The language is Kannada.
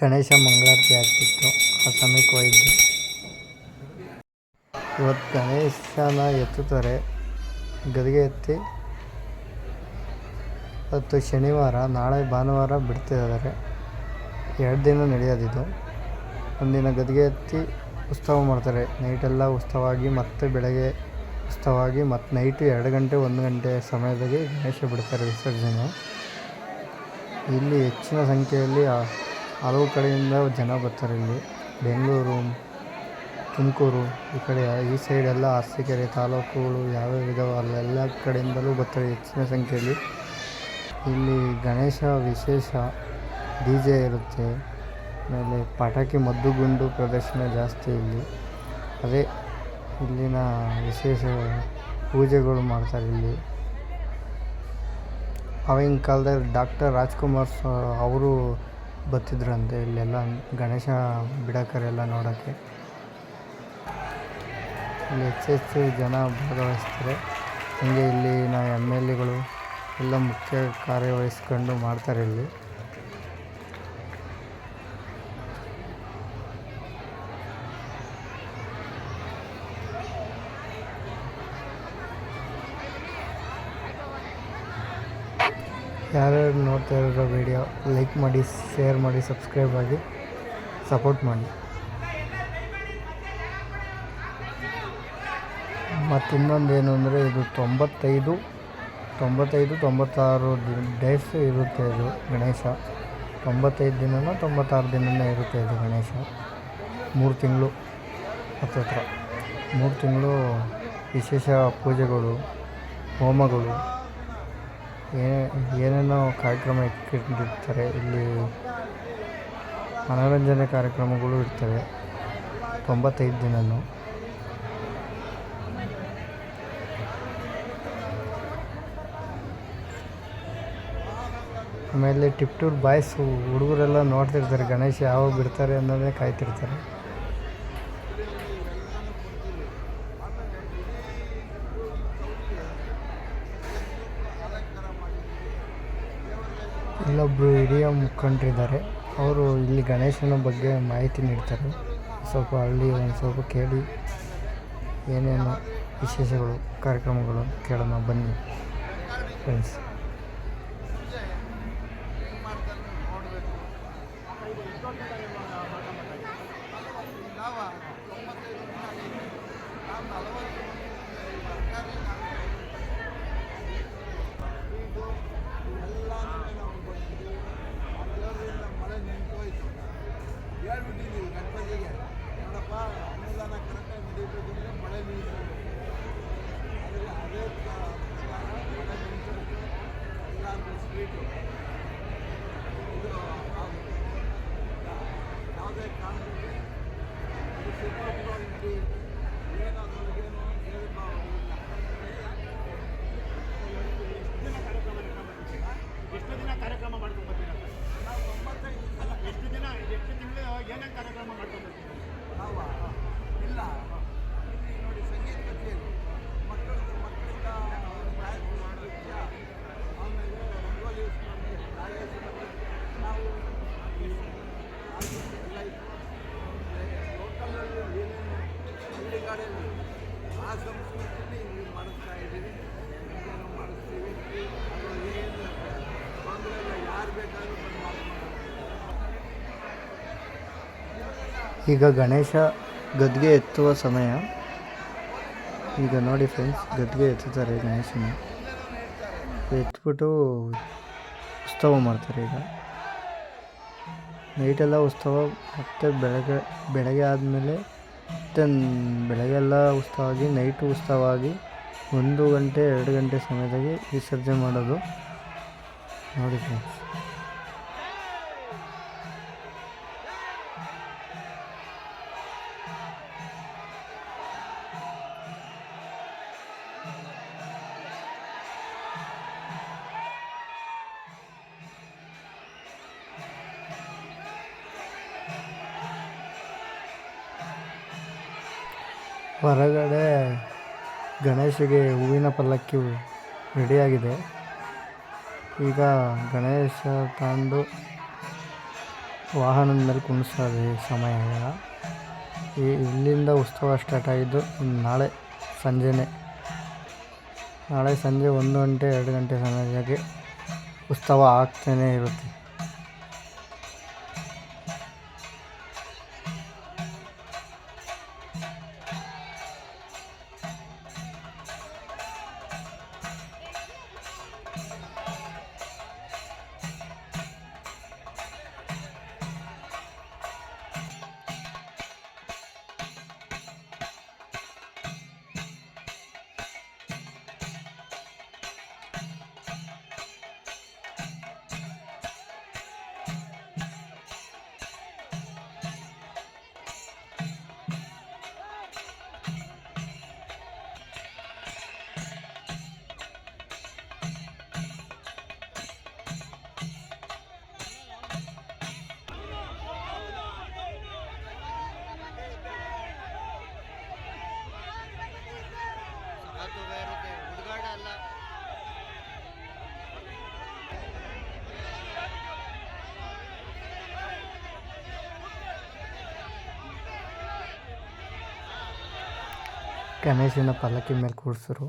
ಗಣೇಶ ಮಂಗಳಾರತಿ ಆಗ್ತಿತ್ತು. ಆ ಸಮಯಕ್ಕೆ ಹೋಗಿದ್ದೆ. ಇವತ್ತು ಗಣೇಶನ ಎತ್ತುತ್ತಾರೆ. ಗದಿಗೆ ಎತ್ತಿ ಇವತ್ತು ಶನಿವಾರ, ನಾಳೆ ಭಾನುವಾರ ಬಿಡ್ತಿದ್ದಾರೆ. ಎರಡು ದಿನ ನಡೆಯೋದಿದ್ದು ಒಂದಿನ ಗದಿಗೆ ಎತ್ತಿ ಉತ್ಸವ ಮಾಡ್ತಾರೆ. ನೈಟೆಲ್ಲ ಉತ್ಸವವಾಗಿ ಮತ್ತೆ ಬೆಳಗ್ಗೆ ಉತ್ಸವವಾಗಿ ಮತ್ತು ನೈಟು ಎರಡು ಗಂಟೆ, ಒಂದು ಗಂಟೆ ಸಮಯದಲ್ಲಿ ಗಣೇಶ ಬಿಡ್ತಾರೆ ವಿಸರ್ಜನೆ. ಇಲ್ಲಿ ಹೆಚ್ಚಿನ ಸಂಖ್ಯೆಯಲ್ಲಿ ಹಲವು ಕಡೆಯಿಂದ ಜನ ಬರ್ತಾರೆ ಇಲ್ಲಿ. ಬೆಂಗಳೂರು, ತುಮಕೂರು, ಈ ಕಡೆ ಈ ಸೈಡೆಲ್ಲ ಅರಸೀಕೆರೆ ತಾಲೂಕುಗಳು ಯಾವ್ಯಾವ ಇದಾವೆ ಅಲ್ಲೆಲ್ಲ ಕಡೆಯಿಂದಲೂ ಬರ್ತಾರೆ ಹೆಚ್ಚಿನ ಸಂಖ್ಯೆಯಲ್ಲಿ. ಇಲ್ಲಿ ಗಣೇಶ ವಿಶೇಷ ಡಿ ಜೆ ಇರುತ್ತೆ. ಆಮೇಲೆ ಪಟಾಕಿ ಮದ್ದುಗುಂಡು ಪ್ರದರ್ಶನ ಜಾಸ್ತಿ ಇಲ್ಲಿ. ಅದೇ ಇಲ್ಲಿನ ವಿಶೇಷ ಪೂಜೆಗಳು ಮಾಡ್ತಾರೆ ಇಲ್ಲಿ. ಆವಾಗಿನ ಕಾಲದಲ್ಲಿ ಡಾಕ್ಟರ್ ರಾಜ್ಕುಮಾರ್ ಅವರು ಬರ್ತಿದ್ರಂತೆ ಇಲ್ಲೆಲ್ಲ ಗಣೇಶ ಬಿಡಕರೆಲ್ಲ ನೋಡೋಕ್ಕೆ. ಇಲ್ಲಿ ಹೆಚ್ಚೆಚ್ಚು ಜನ ಭಾಗವಹಿಸ್ತಾರೆ. ಹಾಗೆ ಇಲ್ಲಿನ ಎಂ ಎಲ್ ಎಗಳು ಎಲ್ಲ ಮುಖ್ಯ ಕಾರ್ಯವಹಿಸ್ಕೊಂಡು ಮಾಡ್ತಾರೆ ಇಲ್ಲಿ. ನೋಡ್ತಾ ಇರೋ ವಿಡಿಯೋ ಲೈಕ್ ಮಾಡಿ ಶೇರ್ ಮಾಡಿ ಸಬ್ಸ್ಕ್ರೈಬ್ ಆಗಿ ಸಪೋರ್ಟ್ ಮಾಡಿ. ಮತ್ತು ಇನ್ನೊಂದು ಏನು ಅಂದರೆ ಇದು ತೊಂಬತ್ತೈದು ತೊಂಬತ್ತೈದು, ತೊಂಬತ್ತಾರು ಡೇಸ್ ಇರುತ್ತೆ ಇದು ಗಣೇಶ. ತೊಂಬತ್ತೈದು ದಿನನೋ, ತೊಂಬತ್ತಾರು ದಿನನೋ ಇರುತ್ತೆ ಇದು ಗಣೇಶ. ಮೂರು ತಿಂಗಳು ಹತ್ತತ್ರ. ಮೂರು ತಿಂಗಳು ವಿಶೇಷ ಪೂಜೆಗಳು, ಹೋಮಗಳು. ಏನೇನೋ ಕಾರ್ಯಕ್ರಮ ಇಟ್ಟಿರ್ತಾರೆ ಇಲ್ಲಿ ಮನೋರಂಜನೆ ಕಾರ್ಯಕ್ರಮಗಳು ಇರ್ತವೆ. ತೊಂಬತ್ತೈದು ದಿನವೂ ಆಮೇಲೆ ಟಿಪ್ಟೂರ್ ಬಾಯ್ಸು ಹುಡುಗರೆಲ್ಲ ನೋಡ್ತಿರ್ತಾರೆ. ಗಣೇಶ ಯಾವಾಗ ಬಿಡ್ತಾರೆ ಅನ್ನೋದೇ ಕಾಯ್ತಿರ್ತಾರೆ. ಇಲ್ಲೊಬ್ಬರು ಹಿರಿಯ ಮುಖಂಡರಿದ್ದಾರೆ. ಅವರು ಇಲ್ಲಿ ಗಣೇಶನ ಬಗ್ಗೆ ಮಾಹಿತಿ ನೀಡ್ತಾರೆ. ಸ್ವಲ್ಪ ಅಲ್ಲಿ ಒಂದು ಸ್ವಲ್ಪ ಕೇಳಿ ಏನೇನು ವಿಶೇಷಗಳು, ಕಾರ್ಯಕ್ರಮಗಳು ಕೇಳೋಣ, ಬನ್ನಿ ಫ್ರೆಂಡ್ಸ್ Thank you. ಈಗ ಗಣೇಶ ಗದ್ಗೆ ಎತ್ತುವ ಸಮಯ. ಈಗ ನೋಡಿ ಫ್ರೆಂಡ್ಸ್ ಗದ್ಗೆ ಎತ್ತುತ್ತಾರೆ ಗಣೇಶನ. ಎತ್ಬಿಟ್ಟು ಉತ್ಸವ ಮಾಡ್ತಾರೆ ಈಗ. ನೈಟೆಲ್ಲ ಉತ್ಸವ ಮತ್ತು ಬೆಳಗ್ಗೆ ಬೆಳಗ್ಗೆ ಆದಮೇಲೆ ಮತ್ತೆ ಬೆಳಗ್ಗೆಲ್ಲ ಉತ್ಸವ ಆಗಿ ನೈಟು ಉತ್ಸವ ಆಗಿ ಒಂದು ಗಂಟೆ, ಎರಡು ಗಂಟೆ ಸಮಯದಾಗಿ ವಿಸರ್ಜನೆ ಮಾಡೋದು. ನೋಡಿ ಫ್ರೆಂಡ್ಸ್ ಹೊರಗಡೆ ಗಣೇಶಿಗೆ ಹೂವಿನ ಪಲ್ಲಕ್ಕಿ ರೆಡಿಯಾಗಿದೆ. ಈಗ ಗಣೇಶ ತಂದು ವಾಹನದ ಮೇಲೆ ಕುಣಿಸೋದು ಸಮಯ ಈ ಇಲ್ಲಿಂದ ಉತ್ಸವ ಸ್ಟಾರ್ಟ್ ಆಗಿದ್ದು ನಾಳೆ ಸಂಜೆನೇ. ನಾಳೆ ಸಂಜೆ ಒಂದು ಗಂಟೆ ಎರಡು ಗಂಟೆ ಸಮಯಕ್ಕೆ ಉತ್ಸವ ಆಗ್ತಾನೇ ಇರುತ್ತೆ. ಗಣೇಶನ ಪಲ್ಲಕ್ಕಿ ಮೇಲೆ ಕೂರಿಸಿರು